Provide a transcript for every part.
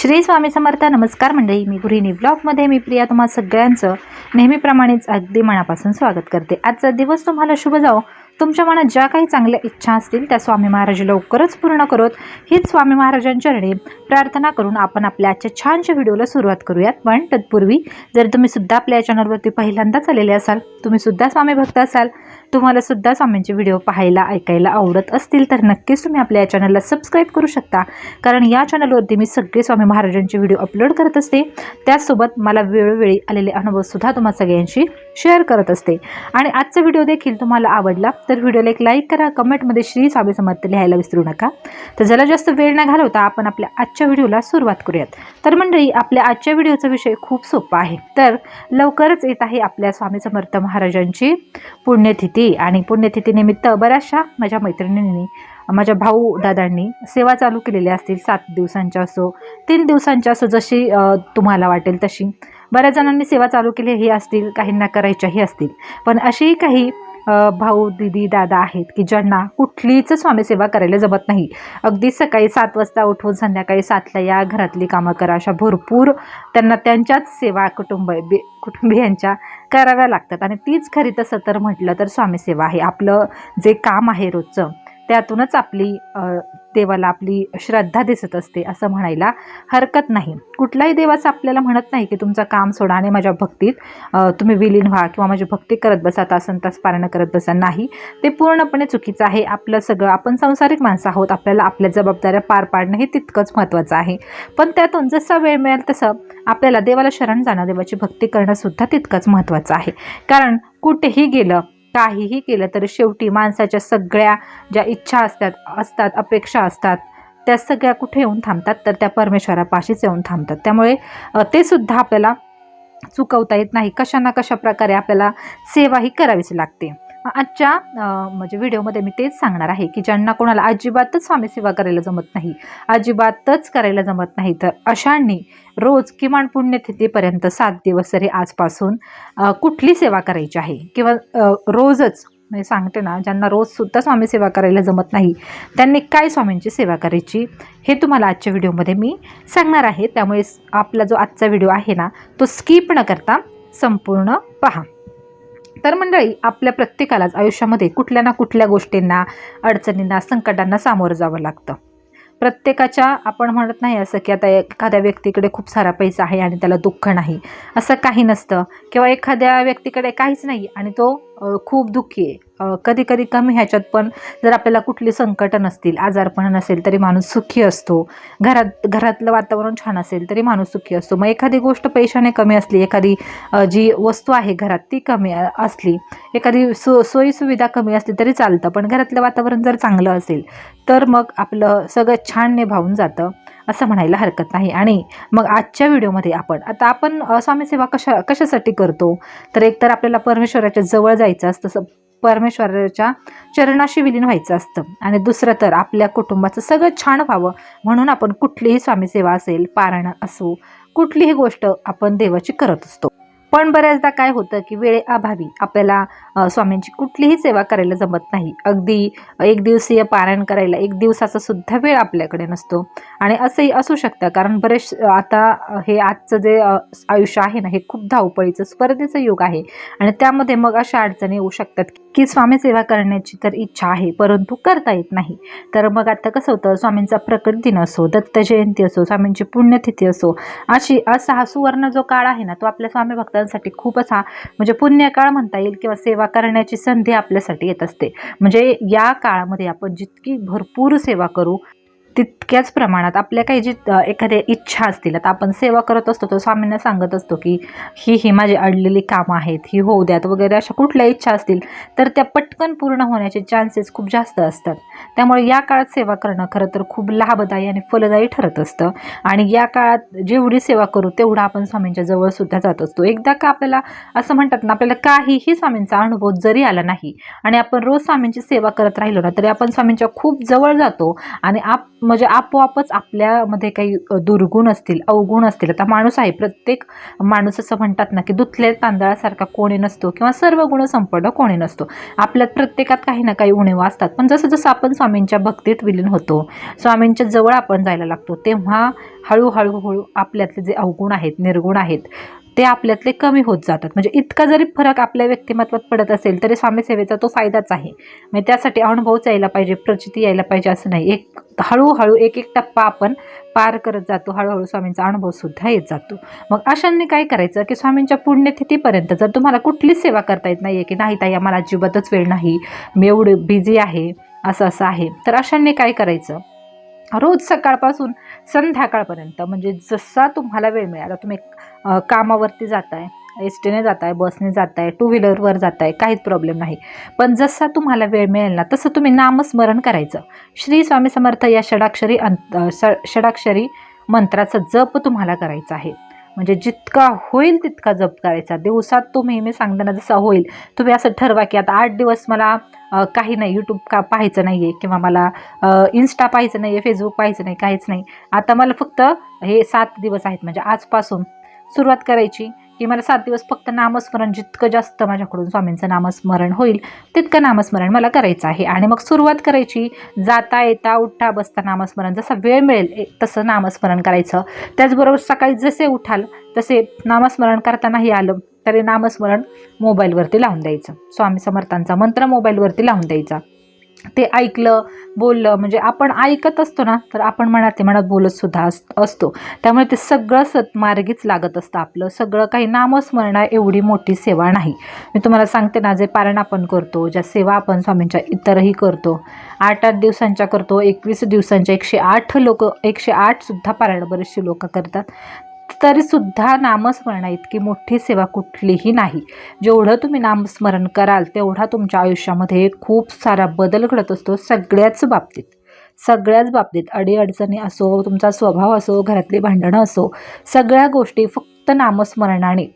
श्री स्वामी समर्थ. नमस्कार मंडळी. मी गृहिणी ब्लॉगमध्ये मी प्रिया. तुम्हा सगळ्यांचं नेहमीप्रमाणेच अगदी मनापासून स्वागत करते. आजचा दिवस तुम्हाला शुभ जाओ तुमच्या मनात ज्या काही चांगल्या इच्छा असतील त्या स्वामी महाराज लवकरच पूर्ण करत. हीच स्वामी महाराजांचरणी प्रार्थना करून आपण आपल्या आजच्या छानशा व्हिडिओला सुरुवात करूयात. पण तत्पूर्वी जर तुम्ही सुद्धा आपल्या चॅनलवरती पहिल्यांदाच आलेले असाल तुम्ही सुद्धा स्वामी भक्त असाल तुम्हाला सुद्धा स्वामींचे व्हिडिओ पाहायला ऐकायला आवडत असतील तर नक्कीच तुम्ही आपल्या या चॅनलला सबस्क्राईब करू शकता. कारण या चॅनलवरती मी सगळे स्वामी महाराजांचे व्हिडिओ अपलोड करत असते. त्याचसोबत मला वेळोवेळी आलेले अनुभवसुद्धा तुम्हा सगळ्यांशी शेअर करत असते. आणि आजचा व्हिडिओ देखील तुम्हाला आवडला तर व्हिडिओला एक लाईक करा कमेंटमध्ये श्री स्वामी समर्थ लिहायला विसरू नका. तर ज्याला जास्त वेळ न घालवता आपण आपल्या आजच्या व्हिडिओला सुरुवात करूयात. तर मंडळी आपल्या आजच्या व्हिडिओचा विषय खूप सोपा आहे. तर लवकरच येत आहे आपल्या स्वामी समर्थ महाराजांची पुण्यतिथी. आणि पुण्यतिथीनिमित्त बऱ्याचशा माझ्या मैत्रिणींनी माझ्या भाऊ दादांनी सेवा चालू केलेल्या असतील. सात दिवसांच्या असो तीन दिवसांच्या असो जशी तुम्हाला वाटेल तशी. बऱ्याच जणांनी सेवा चालू केली ही असतील काहींना करायच्याही असतील. पण अशी काही भाऊ दिदी दादा आहेत की ज्यांना कुठलीच स्वामीसेवा करायला जमत नाही. अगदी सकाळी सात वाजता उठून संध्याकाळी सातला या घरातली कामं करा. अशा भरपूर त्यांना त्यांच्याच सेवा कुटुंब बे कुटुंबियांच्या कराव्या लागतात. आणि तीच खरी तसं तर म्हटलं तर स्वामीसेवा आहे. आपलं जे काम आहे रोजचं त्यातूनच आपली देवाला आपली श्रद्धा दिसत असते असं म्हणायला हरकत नाही. कुठल्याही देवाचं आपल्याला म्हणत नाही की तुमचं काम सोडा आणि माझ्या भक्तीत तुम्ही विलीन व्हा किंवा माझी भक्ती करत बसा तासन तास पारणं करत बसा. नाही. ते पूर्णपणे चुकीचं आहे. आपलं सगळं आपण संसारिक माणसं आहोत. आपल्याला आपल्या जबाबदाऱ्या पार पाडणं हे तितकंच महत्त्वाचं आहे. पण त्यातून जसा वेळ मिळेल तसं आपल्याला देवाला शरण जाणं देवाची भक्ती करणं सुद्धा तितकंच महत्त्वाचं आहे. कारण कुठेही गेलं काहीही केलं तर शेवटी माणसाच्या सगळ्या ज्या इच्छा असतात असतात अपेक्षा असतात त्या सगळ्या कुठे येऊन थांबतात? तर त्या परमेश्वरापाशीच येऊन थांबतात. त्यामुळे ते सुद्धा आपल्याला चुकवता येत नाही. कशा ना कशा प्रकारे आपल्याला सेवा ही करावीच लागते. आजच्या म्हणजे व्हिडिओमध्ये मी तेच सांगणार आहे की ज्यांना कोणाला अजिबातच स्वामी सेवा करायला जमत नाही अजिबातच करायला जमत नाही तर अशांनी रोज किमान पुण्यतिथीपर्यंत सात दिवस तरी आजपासून कुठली सेवा करायची आहे? किंवा रोजच म्हणजे सांगते ना ज्यांना रोजसुद्धा स्वामी सेवा करायला जमत नाही त्यांनी काय स्वामींची सेवा करायची हे तुम्हाला आजच्या व्हिडिओमध्ये मी सांगणार आहे. त्यामुळे आपला जो आजचा व्हिडिओ आहे ना तो स्किप न करता संपूर्ण पहा. तर मंडळी आपल्या प्रत्येकालाच आयुष्यामध्ये कुठल्या ना कुठल्या गोष्टींना अडचणींना संकटांना सामोरं जावं लागतं. प्रत्येकाच्या आपण म्हणत नाही असं की आता एखाद्या व्यक्तीकडे खूप सारा पैसा आहे आणि त्याला दुःख नाही असं काही नसतं. किंवा एखाद्या व्यक्तीकडे काहीच नाही आणि तो खूप दुःखी आहे. कधी कधी कमी ह्याच्यात पण जर आपल्याला कुठली संकट नसतील आजारपण नसेल तरी माणूस सुखी असतो. घरात घरातलं वातावरण छान असेल तरी माणूस सुखी असतो. मग एखादी गोष्ट पैशाने कमी असली एखादी जी वस्तू आहे घरात ती कमी असली एखादी सो सोयीसुविधा कमी असली तरी चालतं. पण घरातलं वातावरण जर चांगलं असेल तर मग आपलं सगळं छान निभावून जातं. असं म्हणायला हरकत नाही. आणि मग आजच्या व्हिडिओमध्ये आपण आता आपण स्वामीसेवा स्वामी सेवा कशा कशासाठी करतो? तर एकतर आपल्याला परमेश्वराच्या जवळ जायचं असतं स- परमेश्वराच्या चरणाशी विलीन व्हायचं असतं. आणि दुसरं तर आपल्या कुटुंबाचं सगळं छान व्हावं म्हणून आपण कुठलीही स्वामीसेवा असेल पारणं असो कुठलीही गोष्ट आपण देवाची करत असतो. पण बऱ्याचदा काय होतं की वेळेअभावी आपल्याला स्वामींची कुठलीही सेवा करायला जमत नाही. अगदी एक दिवसीय पारायण करायला एक दिवसाचा सुद्धा वेळ आपल्याकडे नसतो. आणि असंही असू शकतं. कारण बरेच आता हे आजचं जे आयुष्य आहे ना हे खूप धावपळीचं स्पर्धेचं युग आहे. आणि त्यामध्ये मग अशा अडचणी येऊ शकतात की स्वामी सेवा करण्याची तर इच्छा आहे परंतु करता येत नाही. तर मग आता कसं होतं स्वामींचा प्रकट दिन असो दत्त जयंती असो स्वामींची पुण्यतिथी असो अशी असा हा सुवर्ण जो काळ आहे ना तो आपल्या स्वामी भक्तांसाठी खूप असा म्हणजे पुण्यकाळ म्हणता येईल किंवा सेवा करण्याची संधी आपल्यासाठी येत असते. म्हणजे या काळामध्ये आपण जितकी भरपूर सेवा करू तितक्याच प्रमाणात आपल्या काही जी एखाद्या इच्छा असतील आता आपण सेवा करत असतो तर स्वामींना सांगत असतो की ही ही माझी अडलेली कामं आहेत ही होऊ द्यात वगैरे अशा कुठल्या इच्छा असतील तर त्या पटकन पूर्ण होण्याचे चान्सेस खूप जास्त असतात. त्यामुळे या काळात सेवा करणं खरं तर खूप लाभदायी आणि फलदायी ठरत असतं. आणि या काळात जेवढी सेवा करू तेवढा आपण स्वामींच्या जवळसुद्धा जात असतो. एकदा का आपल्याला असं म्हणतात ना आपल्याला काहीही स्वामींचा अनुभव जरी आला नाही आणि आपण रोज स्वामींची सेवा करत राहिलो ना तरी आपण स्वामींच्या खूप जवळ जातो आणि आप म्हणजे आपोआपच आपल्यामध्ये काही दुर्गुण असतील अवगुण असतील. आता माणूस आहे प्रत्येक माणूस असं म्हणतात ना की दुधल्या तांदळासारखा कोणी नसतो किंवा सर्व गुण संपन्न कोणी नसतो. आपल्यात प्रत्येकात काही ना काही उणीवा असतात. पण जसं जसं आपण स्वामींच्या भक्तीत विलीन होतो स्वामींच्या जवळ आपण जायला लागतो तेव्हा हळूहळू हळू आपल्यातले जे अवगुण आहेत निर्गुण आहेत ते आपल्यातले कमी होत जातात. म्हणजे इतका जरी फरक आपल्या व्यक्तिमत्वात पडत असेल तरी स्वामीसेवेचा तो फायदाच आहे. म्हणजे त्यासाठी अनुभवच यायला पाहिजे प्रचिती यायला पाहिजे असं नाही. एक हळूहळू एक एक टप्पा आपण पार करत जातो. हळूहळू स्वामींचा अनुभव सुद्धा येत जातो. मग अशांनी काय करायचं की स्वामींच्या पुण्यतिथीपर्यंत जर तुम्हाला कुठलीच सेवा करता येत नाही आहे की नाही ताई आम्हाला अजिबातच वेळ नाही मी एवढी बिझी आहे असं असं आहे तर अशांनी काय करायचं? रोज सकाळपासून संध्याकाळपर्यंत म्हणजे जसा तुम्हाला वेळ मिळाला तुम्ही कामावरती जाताय एस टीने जाताय बसने जाताय टू व्हीलरवर जाताय काहीच प्रॉब्लेम नाही. पण जसा तुम्हाला वेळ मिळेल ना तसं तुम्ही नामस्मरण करायचं. श्री स्वामी समर्थ या षडाक्षरी अंत षडाक्षरी मंत्राचा जप तुम्हाला करायचा आहे. म्हणजे जितका होईल तितका जप करायचा. दिवसात तो नेहमी सांगताना जसा होईल तुम्ही असं ठरवा की आता आठ दिवस मला काही नाही यूट्यूब का पाहायचं नाही आहे किंवा मला इन्स्टा पाहायचं नाही आहे फेसबुक पाहायचं नाही काहीच नाही. आता मला फक्त हे सात दिवस आहेत म्हणजे आजपासून सुरुवात करायची. की मला सात दिवस फक्त नामस्मरण जितकं जास्त माझ्याकडून स्वामींचं नामस्मरण होईल तितकं नामस्मरण मला करायचं आहे. आणि मग सुरुवात करायची जाता येता उठता बसता नामस्मरण. जसा वेळ मिळेल तसं नामस्मरण करायचं. त्याचबरोबर सकाळी जसे उठाल तसे नामस्मरण करतानाही आलं तरी नामस्मरण मोबाईलवरती लावून द्यायचं. स्वामी समर्थांचा मंत्र मोबाईलवरती लावून द्यायचा. ते ऐकलं बोललं म्हणजे आपण ऐकत असतो ना तर आपण मनात ते मनात बोलत सुद्धा अस असतो. त्यामुळे ते सगळं सतमार्गीच लागत असतं आपलं. सगळं काही नामस्मरणा एवढी मोठी सेवा नाही. मी तुम्हाला सांगते ना जे पारण आपण करतो ज्या सेवा आपण स्वामींच्या इतरही करतो आठ आठ दिवसांच्या करतो एकवीस दिवसांच्या एकशे आठ लोक एकशे आठसुद्धा पारायण बरेचसे लोक करतात. तरीसुद्धा नामस्मरणा इतकी मोठी सेवा कुठलीही नाही. जेवढं तुम्ही नामस्मरण कराल तेवढा तुमच्या आयुष्यामध्ये खूप सारा बदल घडत असतो सगळ्याच बाबतीत. सगळ्याच बाबतीत. अडीअडचणी असो तुमचा स्वभाव असो घरातली भांडणं असो सगळ्या गोष्टी फक्त नामस्मरणाने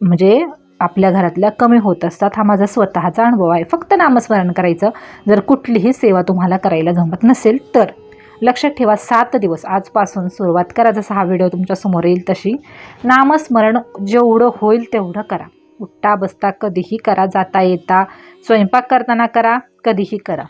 म्हणजे आपल्या घरातल्या कमी होत असतात. हा माझा स्वतःचा अनुभव आहे. फक्त नामस्मरण करायचं. जर कुठलीही सेवा तुम्हाला करायला जमत नसेल तर. लक्षात ठेवा सात दिवस आजपासून सुरुवात करा. जसा हा व्हिडिओ तुमच्यासमोर येईल तशी नामस्मरण जेवढं होईल तेवढं करा. उठता बसता कधीही करा जाता येता स्वयंपाक करताना करा कधीही करा.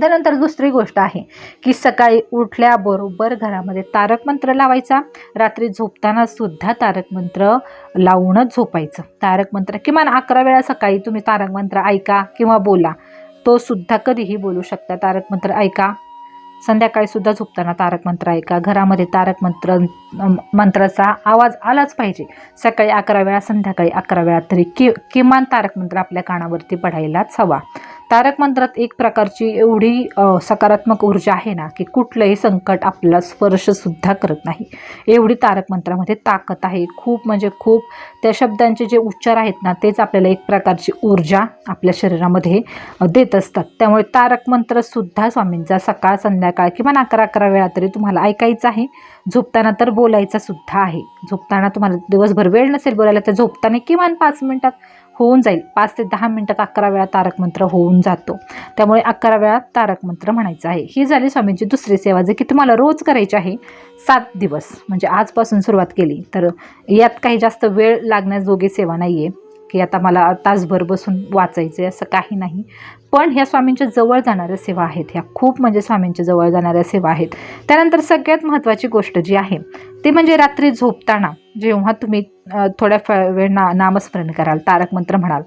त्यानंतर दुसरी गोष्ट आहे की सकाळी उठल्याबरोबर घरामध्ये तारक मंत्र लावायचा. रात्री झोपताना सुद्धा तारक मंत्र लावूनच झोपायचं. तारक मंत्र किमान अकरा वेळा सकाळी तुम्ही तारक मंत्र ऐका किंवा बोला. तो सुद्धा कधीही बोलू शकता. तारक मंत्र ऐका. संध्याकाळी सुद्धा झोपताना तारक मंत्र ऐका. घरामध्ये तारक मंत्र मंत्राचा आवाज आलाच पाहिजे. सकाळी अकरा वेळा संध्याकाळी अकरा वेळा तरी कि किमान तारक मंत्र आपल्या कानावरती पडायलाच हवा. तारक मंत्रात एक प्रकारची एवढी सकारात्मक ऊर्जा आहे ना की कुठलंही संकट आपल्याला स्पर्शसुद्धा करत नाही. एवढी तारक मंत्रामध्ये ताकद आहे. खूप म्हणजे खूप त्या शब्दांचे जे उच्चार आहेत ना तेच आपल्याला एक प्रकारची ऊर्जा आपल्या शरीरामध्ये देत असतात. त्यामुळे तारक मंत्रसुद्धा स्वामींचा सकाळ संध्याकाळ किमान अकरा अकरा वेळा तरी तुम्हाला ऐकायचं आहे. झोपताना तर बोलायचा सुद्धा आहे. झोपताना तुम्हाला दिवसभर वेळ नसेल बोलायला तर झोपताना किमान पाच मिनटात होऊन जाईल. पाच ते दहा मिनटात अकरा वेळा तारक मंत्र होऊन जातो. त्यामुळे अकरा वेळा तारक मंत्र म्हणायचं आहे. ही झाली स्वामींची दुसरी सेवा जे की तुम्हाला रोज करायची आहे. सात दिवस म्हणजे आजपासून सुरुवात केली. तर यात काही जास्त वेळ लागण्याजोगी सेवा नाही आहे की आता मला तासभर बसून वाचायचं आहे असं काही नाही. पण ह्या स्वामींच्या जवळ जाणाऱ्या सेवा आहेत. ह्या खूप म्हणजे स्वामींच्या जवळ जाणाऱ्या सेवा आहेत. त्यानंतर सगळ्यात महत्त्वाची गोष्ट जी आहे ते म्हणजे रात्री झोपताना जेव्हा तुम्ही थोड्या वेळ ना नामस्मरण कराल तारक मंत्र म्हणाल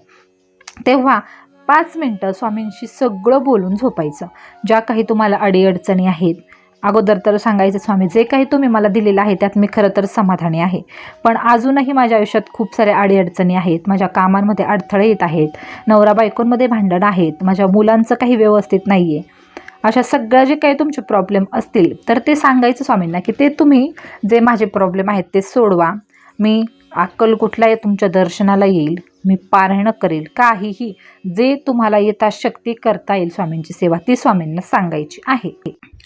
तेव्हा पाच मिनटं स्वामींशी सगळं बोलून झोपायचं. ज्या काही तुम्हाला अडीअडचणी आहेत अगोदर तर सांगायचं स्वामी जे काही तुम्ही मला दिलेलं आहे त्यात मी खरं तर समाधानी आहे. पण अजूनही माझ्या आयुष्यात खूप साऱ्या अडीअडचणी आहेत. माझ्या कामांमध्ये अडथळे येत आहेत. नवरा बायकोंमध्ये भांडण आहेत. माझ्या मुलांचं काही व्यवस्थित नाही आहे अशा सगळ्या जे काही तुमचे प्रॉब्लेम असतील तर ते सांगायचं स्वामींना की ते तुम्ही जे माझे प्रॉब्लेम आहेत ते सोडवा. मी अक्कल अक्कलकोटला तुमच्या दर्शनाला येईल. मी पारायण करेल. काहीही जे तुम्हाला येता शक्ती करता येईल स्वामींची सेवा ती स्वामींना सांगायची आहे.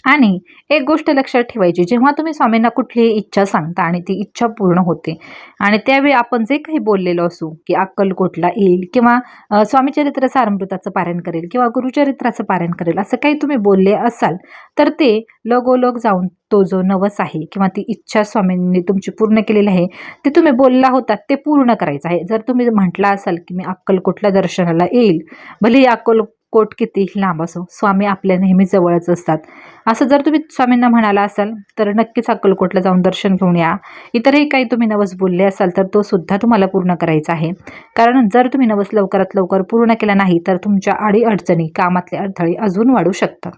आणि एक गोष्ट लक्षात ठेवायची जेव्हा तुम्ही स्वामींना कुठलीही इच्छा सांगता आणि ती इच्छा पूर्ण होते आणि त्यावेळी आपण जे काही बोललेलो असू की अक्कलकोटला येईल किंवा स्वामीचरित्र सारमृताचं पारायण करेल किंवा गुरुचरित्राचं पारायण करेल असं काही तुम्ही बोलले असाल तर ते लगोलग जाऊन तो जो नवस आहे किंवा ती इच्छा स्वामींनी तुमची पूर्ण केलेली आहे ते तुम्ही बोलला होता ते पूर्ण करायचं आहे. जर तुम्ही म्हटला असाल की मी अक्कलकोटला दर्शनाला येईल भलेही अक्कल कोट कितीही लांब असो स्वामी आपल्या नेहमी जवळच असतात. असं जर तुम्ही स्वामींना म्हणाला असाल तर नक्कीच अक्कलकोटला जाऊन दर्शन घेऊन या. इतरही काही तुम्ही नवस बोलले असाल तर तो सुद्धा तुम्हाला पूर्ण करायचा आहे. कारण जर तुम्ही नवस लवकरात लवकर पूर्ण केला नाही तर तुमच्या अडीअडचणी कामातले अडथळे अजून वाढू शकतात.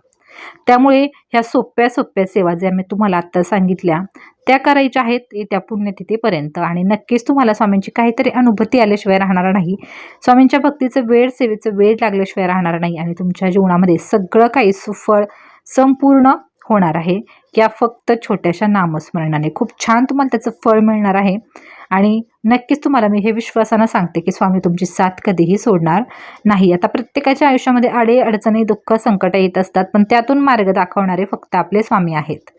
त्यामुळे ह्या सोप्या सोप्या सेवा ज्या मी तुम्हाला आत्ता सांगितल्या त्या करायच्या आहेत येत्या पुण्यतिथीपर्यंत. आणि नक्कीच तुम्हाला स्वामींची काहीतरी अनुभूती आल्याशिवाय राहणार नाही. स्वामींच्या भक्तीचं वेळ सेवेचं वेळ लागल्याशिवाय राहणार नाही. आणि तुमच्या जीवनामध्ये सगळं काही सुफळ संपूर्ण होणार आहे. या फक्त छोट्याशा नामस्मरणाने. खूप छान तुम्हाला त्याचं फळ मिळणार आहे. आणि नक्कीच तुम्हाला मी हे विश्वासानं सांगते की स्वामी तुमची साथ कधीही सोडणार नाही. आता प्रत्येकाच्या आयुष्यामध्ये आडे अडचणी दुःख संकट येत असतात पण त्यातून मार्ग दाखवणारे फक्त आपले स्वामी आहेत.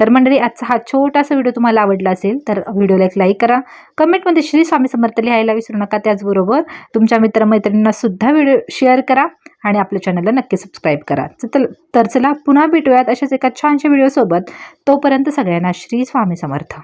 तर मंडळी आजचा हा छोटासा व्हिडिओ तुम्हाला आवडला असेल तर व्हिडिओला एक लाईक करा. कमेंटमध्ये श्री स्वामी समर्थ लिहायला विसरू नका त्याचबरोबर तुमच्या मित्रमैत्रिणींना सुद्धा व्हिडिओ शेअर करा आणि आपल्या चॅनलला नक्की सबस्क्राईब करा. चल तर चला पुन्हा भेटूयात अशाच एका छानशा व्हिडिओसोबत. तोपर्यंत सगळ्यांना श्री स्वामी समर्थ.